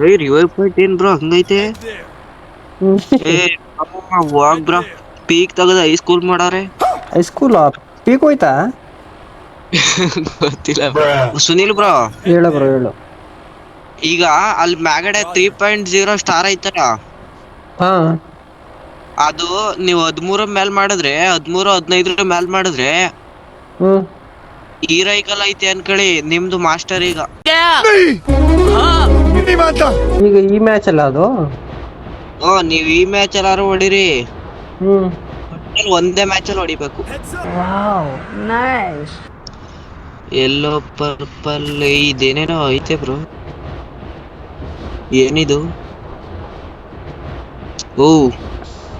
ಏ river point ಏನ್ bro ಹಂಗೈತೆ? ಏ ವಾಗ್ ಬ್ರೋ ಪೀಕ್ ತಗದ ಐ ಸ್ಕೂಲ್ ಮಾಡಾರೆ ಹೈಸ್ಕೂಲ್ ಪೀಕ್ ಹೋಯ್ತಾ? ಗೊತ್ತಿಲ್ಲ ಸುನಿಲ್ ಬ್ರೋ ಹೇಳ ಬ್ರೋ ಹೇಳು. ಈಗ ಅಲ್ಲಿ ಮ್ಯಾಗಡೆ ತ್ರೀ ಪಾಯಿಂಟ್ ಜೀರೋ ಸ್ಟಾರ್ ಐತಲ್ಲ? ಹಾ. ಅದು ನೀವು ಹದಿಮೂರ ಮೇಲ್ ಮಾಡಿದ್ರೆ ಹದಿಮೂರ ಹದಿನೈದರ ಮೇಲ್ ಮಾಡಿದ್ರೆ ಈ ಹೀರೈಕಲ್ ಐತೆ ಅನ್ಕೊಳ್ಳಿ ನಿಮ್ದು ಮಾಸ್ಟರ್ ಈಗ. ಈಗ ಈ ಮ್ಯಾಚ್ ಅಲ್ಲ ಅದು? ಓ ನೀವ್ ಈ ಮ್ಯಾಚ್ ಎಲ್ಲಾರು ಹೊಡಿರಿ. ಹ್ಮ್. ಒಂದೇ ಮ್ಯಾಚ್ ಅಲ್ಲಿ ಹೊಡಿಬೇಕು. ಎಲ್ಲೋ ಪರ್ಪಲ್ ಇದೇನೇನೋ ಐತೆ ಬ್ರೋ ಏನಿದು? ಓ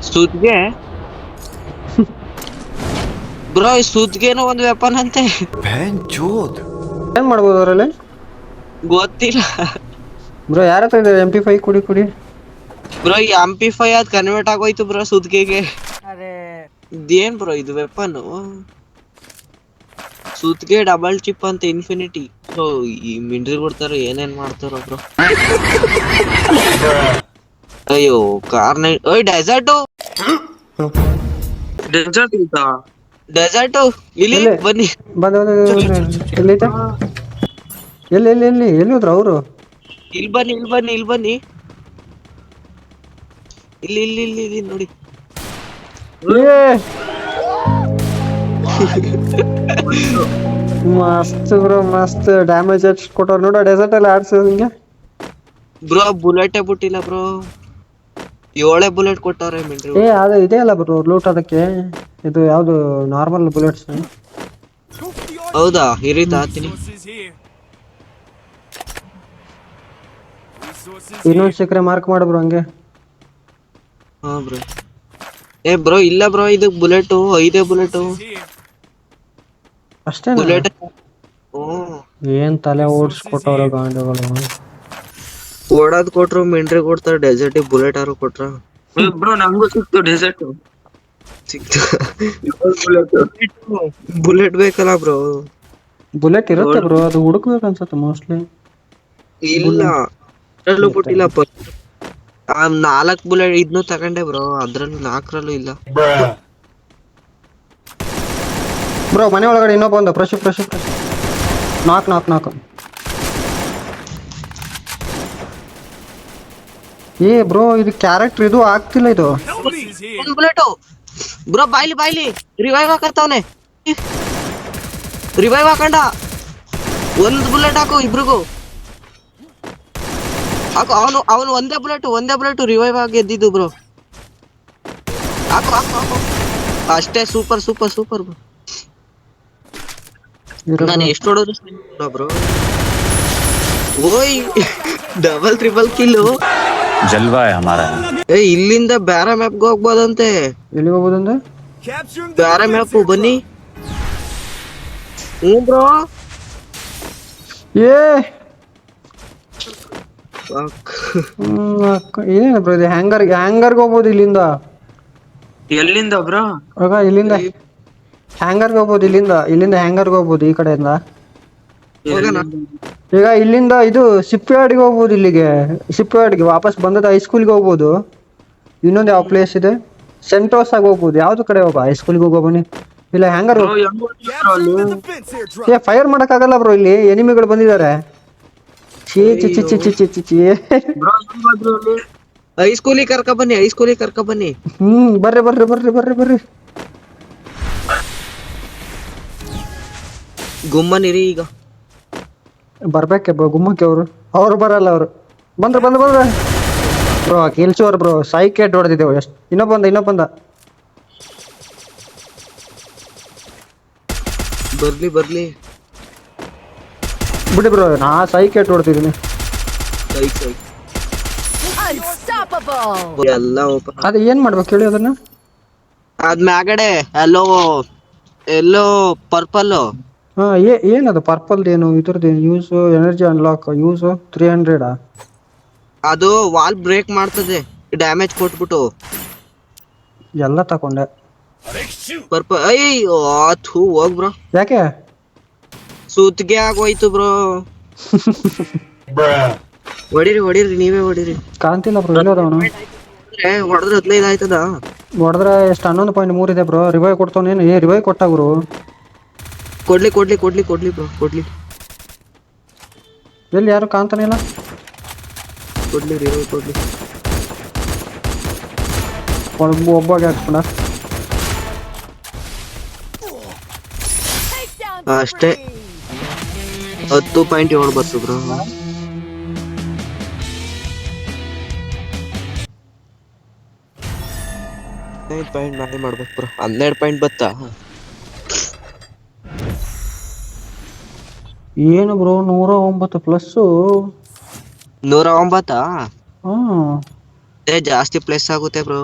ಸುದ್ಗೆ ಬ್ರೋ ಈ ಸುದ್ಗೆನೋ ಒಂದು ವೆಪನ್ ಅಂತೆ. ಏನ್ ಮಾಡ್ಬೋದು ಅವರಲ್ಲಿ ಗೊತ್ತಿಲ್ಲ. ಬ್ರೋ ಯಾರ ಹತ್ರ ಇದೆ ಎಂ ಪಿ ಫೈ ಕುಡಿ ಕುಡಿ. ಬ್ರೋ ಈ ಅಂಪಿಫೈ ಅದ್ ಕನ್ವರ್ಟ್ ಆಗೋಯ್ತು ಬ್ರೋ ಸುದ್ಗೆಗೆ ಇದೇನ್ ಬ್ರೋ ಇದು ವೆಪನ್ ಸುತ್ಗೆ ಡಬಲ್ ಚಿಪ್ ಅಂತ ಇನ್ಫಿನಿಟಿ ಬ್ರೋ ಈ ಮಿಂಡ್ರಿ ಕೊಡ್ತಾರ ಏನೇನ್ ಮಾಡ್ತಾರ ಬ್ರೋ. ಅಯ್ಯೋ ಕಾರ್ನ ಓಯ್ ಡೆಸರ್ಟು ಡೆಸರ್ಟ್ ಇತ್ತಾ ಡೆಸರ್ಟು ಇಲ್ಲಿ? ಬನ್ನಿ. ಬಂದ ಎಲ್ಲೈತೆ ಎಲ್ಲಿ ಎಲ್ಲಿ ಎಲ್ಲಿ ಎಲ್ಲಿ ಹೋದ್ರು ಅವರು? ಇಲ್ಲಿ ಬನ್ನಿ ಇಲ್ ಬನ್ನಿ ಇಲ್ ಬನ್ನಿ. ಇಲ್ಲಿ ಇಲ್ಲಿ ಇಲ್ಲಿ ಇಲ್ಲಿ ನೋಡಿ. ಏ ಮಸ್ತ್ ಬ್ರೋ ಮಸ್ತ್. ಡ್ಯಾಮೇಜ್ ಎಷ್ಟು ಕೊಟ್ಟವ್ರು. ನೋಡ ಡೆಸರ್ಟ್ ಅಲ್ಲಿ ಆಡ್ಸೋದು ಹಿಂಗೆ. ಬ್ರೋ ಬುಲೆಟೇ ಬಿಟ್ಟಿಲ್ಲ ಬ್ರೋ. ಏಳೆ ಬುಲೆಟ್ ಕೊಟ್ಟವ್ರೆ ಮಿಲ್ರಿ ಏ ಅದು ಇದೆ ಅಲ್ಲ ಬ್ರೋ ಲೂಟ್ ಅದಕ್ಕೆ. ಇದು ಯಾವುದು ನಾರ್ಮಲ್ ಬುಲೆಟ್ಸ್ ಹೌದಾ? ಹಿರಿತ ತಾತೀನಿ ಇನ್ನೊಂದ್ ಸಿಕ್ಕರೆ ಮಾರ್ಕ್ ಮಾಡು ಬ್ರೋ ಹಂಗೆ. ಹಾ ಬ್ರೋ ಏ ಬ್ರೋ ಇಲ್ಲ ಬ್ರೋ ಇದು ಬುಲೆಟ್ ಐದೇ ಬುಲೆಟ್ ಅಷ್ಟೇ ಬುಲೆಟ್ ಏನ್ ತಲೆ ಓಡಿಸ್ಕೊಟ್ಟವ್ರ ಗಾಂಡಗಳು? ಓಡಾದ್ ಕೊಟ್ರು ಮಿಂಡ್ರಿ ಕೊಡ್ತಾರ ಡೆಸರ್ಟ್ ಬುಲೆಟ್ ಆರು ಕೊಟ್ರ? ಬ್ರೋ ನಂಗೂ ಸಿಕ್ತು ಡೆಸರ್ಟ್ ಸಿಕ್ತು. ಬುಲೆಟ್ ಬೇಕಲ್ಲ ಬ್ರೋ ಬುಲೆಟ್ ಇರುತ್ತೆ ಬ್ರೋ ಅದು ಹುಡುಕ್ಬೇಕು ಅನ್ಸುತ್ತೆ ಮೋಸ್ಟ್ಲಿ ಇಲ್ಲ. ಅದ್ರಲ್ಲೂ ಬಿಟ್ಟಿಲ್ಲ ನಾಲ್ಕ್ ಬುಲೆಟ್ ಇದ್ನು ತಗೊಂಡೆ ಬ್ರೋ ಅದ್ರಲ್ಲೂ ನಾಲ್ಕರಲ್ಲೂ ಇಲ್ಲ. ಬ್ರೋ. ಮನೆ ಒಳಗಡೆ ಇನ್ನೊಬ್ಬ ಒಂದು ಪ್ರಶು ಪ್ರಶು ಪ್ರಶು. ನಾಲ್ಕು ನಾಲ್ಕು ನಾಲ್ಕು ಏ ಬ್ರೋ ಇದು ಕ್ಯಾರೆಕ್ಟರ್ ಇದು ಆಗ್ತಿಲ್ಲ ಇದು. ಒಂದು ಬುಲೆಟ್. ಬ್ರೋ ಬಾಯ್ಲಿ ಬಾಯ್ಲಿ. ರಿವೈವ್ ಹಾಕತ್ತವನೆ ರಿವೈವ್ ಹಾಕಂಡ. ಒಂದು ಬುಲೆಟ್ ಹಾಕು ಇಬ್ರಿಗೂ. ಹಾಕು ಅವನು ಅವನು ಒಂದೇ ಬುಲೆಟ್ ಒಂದೇ ಬುಲೆಟ್ ರಿವೈವ್ ಆಗಿ ಎದ್ದಿದ್ದು ಬ್ರೋ ಹಾಕು ಹಾಕು ಹಾಕು. ಅಷ್ಟೇ ಸೂಪರ್ ಸೂಪರ್ ಸೂಪರ್ ಬ್ರೋ ನಾನು ಎಷ್ಟು ಹೊಡೋದು ಬ್ರೋ ಓಯ್ ಡಬಲ್ ಟ್ರಿಪಲ್ ಕಿಲೋ ಜಲ್ವಾ ಹಮಾರ. ಏ ಇಲ್ಲಿಂದ ಬ್ಯಾರ ಮ್ಯಾಪ್ಗೆ ಹೋಗ್ಬೋದಂತೆ. ಎಲ್ಲಿಗೆ ಹೋಗ್ಬೋದಂತೆ? ಬ್ಯಾರ ಮ್ಯಾಪ್ ಬನ್ನಿ. ಹ್ಞೂ ಬ್ರೋ ಏ ಹ್ಮ್, ಅಕ್ಕ- ಬ್ರೋ ಇದು? ಹ್ಯಾಂಗರ್ ಹ್ಯಾಂಗರ್ಗೆ ಹೋಗ್ಬೋದು ಇಲ್ಲಿಂದ? ಎಲ್ಲಿಂದ ಬ್ರೋ ಆಗ ಇಲ್ಲಿಂದ? ಹ್ಯಾಂಗರ್ಗೆ ಹೋಗ್ಬೋದು ಇಲ್ಲಿಂದ? ಇಲ್ಲಿಂದ ಹ್ಯಾಂಗರ್ಗೆ ಹೋಗ್ಬೋದು ಈ ಕಡೆಯಿಂದ? ಹೋಗೋಣ. ಈಗ ಇಲ್ಲಿಂದ ಇದು ಶಿಪ್ಯಾರ್ಡ್ಗೆ ಹೋಗ್ಬೋದು ಇಲ್ಲಿಗೆ. ಶಿಪ್ಯಾರ್ಡ್ಗೆ ವಾಪಸ್ ಬಂದದ ಹೈಸ್ಕೂಲ್ಗೆ ಹೋಗ್ಬೋದು. ಇನ್ನೊಂದು ಯಾವ ಪ್ಲೇಸ್ ಇದೆ? ಸೆಂಟೋಸ್ ಆಗಿ ಹೋಗ್ಬೋದು. ಯಾವ್ದು ಕಡೆ ಹೋಗ? ಹೈಸ್ಕೂಲ್ಗೆ ಹೋಗೋ ಬನ್ನಿ. ಇಲ್ಲ ಹ್ಯಾಂಗರ್ ಏ ಫೈರ್ ಮಾಡಕ್ಕಾಗಲ್ಲ ಬ್ರೋ ಇಲ್ಲಿ. ಎನಿಮಿಗಳು ಬಂದಿದ್ದಾರೆ. ಚಿ ಚಿ ಚಿ ಚಿ ಚಿ ಹೈಸ್ಕೂಲಿಗೆ ಕರ್ಕ ಬನ್ನಿ ಹೈಸ್ಕೂಲಿಗೆ ಕರ್ಕ ಬನ್ನಿ. ಹ್ಮ್ ಬರ್ರಿ ಬರ್ರಿ ಬರ್ರಿ ಬರ್ರಿ ಬರ್ರಿ. ಗುಮ್ಮನಿರಿ ಈಗ. ಬರ್ಬೇಕೆ ಬ- ಗುಮ್ಮಕ್ಕೆ ಅವರು. ಅವ್ರು ಬರಲ್ಲ ಅವರು. ಬಂದ್ರ ಬಂದ್ರ ಬಂದ್ರೆ. ಬ್ರೋ ಕೆಲ್ಸವ್ರು ಬ್ರೋ ಸೈಕೆಟ್ ಹೊಡೆದಿದ್ದೇವೆ ಎಷ್ಟು. ಇನ್ನೊಬ್ಬ ಬಂದ ಇನ್ನೊಬ್ಬ ಬಂದ. ಬರ್ಲಿ ಬರ್ಲಿ. ಬಿಡಿ ಬ್ರೋ ನಾ ಸೈಕೆಟ್ ಹೊಡ್ತಿದ್ದೀನಿ ಸೈಕ್ Unstoppable! ಎಲ್ಲ ಓಪನ್ ಅದು ಏನ್ ಮಾಡ್ಬೇಕು ಹೇಳಿ ಅದನ್ನ? ಅದ್ ಮ್ಯಾಗಡೆ ಎಲ್ಲೋ ಎಲ್ಲೋ ಪರ್ಪಲ್ ಹಾ ಏ ಏನದು ಪರ್ಪಲ್ ಏನು? ಇದ್ರದ್ದು use energy unlock use three hundred ಅದು ವಾಲ್ ಬ್ರೇಕ್ ಮಾಡ್ತದೆ ಡ್ಯಾಮೇಜ್ ಕೊಟ್ಬಿಟ್ಟು. ಎಲ್ಲ ತಕೊಂಡೆ. ಪರ್ಪಲ್ ಅಯ್ಯೋ ಥೂ ಹೋಗ್ ಬ್ರೋ. ಯಾಕೆ? ಸುತ್ಗೆ ಆಗೋಯ್ತು ಬ್ರೋ. ಹೊಡೀರಿ ಹೊಡೀರಿ ನೀವೇ ಹೊಡೀರಿ. ಕಾಣ್ತಿಲ್ಲ ಬ್ರೋ ಎಲ್ಲೋದವನು ಏ ಹೊಡೆದ್ರೆ ಹದಿನೈದು ಆಯ್ತದ? ಹೊಡೆದ್ರೆ ಎಷ್ಟು ಹನ್ನೊಂದು ಪಾಯಿಂಟ್ ಮೂರು ಇದೆ ಬ್ರೋ. ರಿವೈವ್ ಕೊಡ್ತಾವನೇನು ಏ ರಿವೈವ್ ಕೊಟ್ಟ ಗುರು. ಕೊಡ್ಲಿ ಕೊಡ್ಲಿ ಕೊಡ್ಲಿ ಕೊಡ್ಲಿ ಬ್ರೋ ಕೊಡ್ಲಿ. ಎಲ್ಲಿ ಯಾರು ಕಾಣ್ತಾನೆ ಇಲ್ಲ? ಕೊಡ್ಲಿ ರಿವೈವ್ ಕೊಡ್ಲಿ. ಒಬ್ಬ ಒಬ್ಬಗೆ ಹಾಕ್ಸ್ಕೊಂಡ. ಅಷ್ಟೇ. ಹತ್ತು ಪಾಯಿಂಟ್ ಏಳು ಬ್ರೋ ಹದಿನೈದು ಪಾಯಿಂಟ್ ನಾನೇ ಮಾಡ್ಬೇಕು ಬ್ರೋ ಹನ್ನೆರಡು ಪಾಯಿಂಟ್ ಬತ್ತಾ? ಏನು ಬ್ರೋ ನೂರ ಒಂಬತ್ತು ಪ್ಲಸ್ಸು ನೂರ ಒಂಬತ್ತಾ? ಹ್ಮ್. ಏ ಜಾಸ್ತಿ ಪ್ಲಸ್ ಆಗುತ್ತೆ ಬ್ರೋ